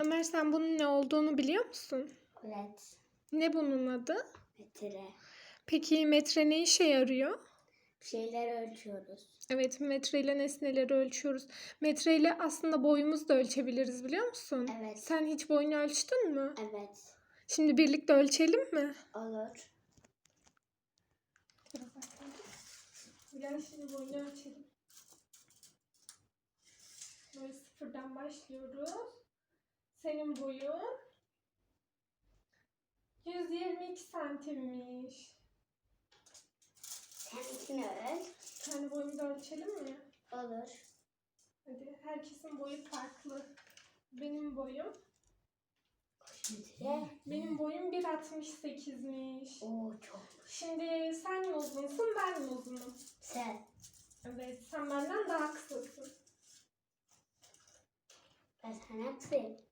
Ömer sen bunun ne olduğunu biliyor musun? Evet. Ne bunun adı? Metre. Peki metre ne işe yarıyor? Bir şeyler ölçüyoruz. Evet metreyle nesneleri ölçüyoruz. Metreyle aslında boyumuzu da ölçebiliriz biliyor musun? Evet. Sen hiç boyunu ölçtün mü? Evet. Şimdi birlikte ölçelim mi? Olur. Gel şimdi boyunu ölçelim. Böyle sıfırdan başlıyoruz. Senin boyun 122 santimmiş. Seninkini öl. Kendi boyumuzu ölçelim mi? Olur. Hadi herkesin boyu farklı. Benim boyum Metre. benim boyum 1.68'miş. Oo çok. Şimdi sen mi uzunsun ben mi uzunum? Sen. Evet sen benden daha kısasın. Ben sana kısayım.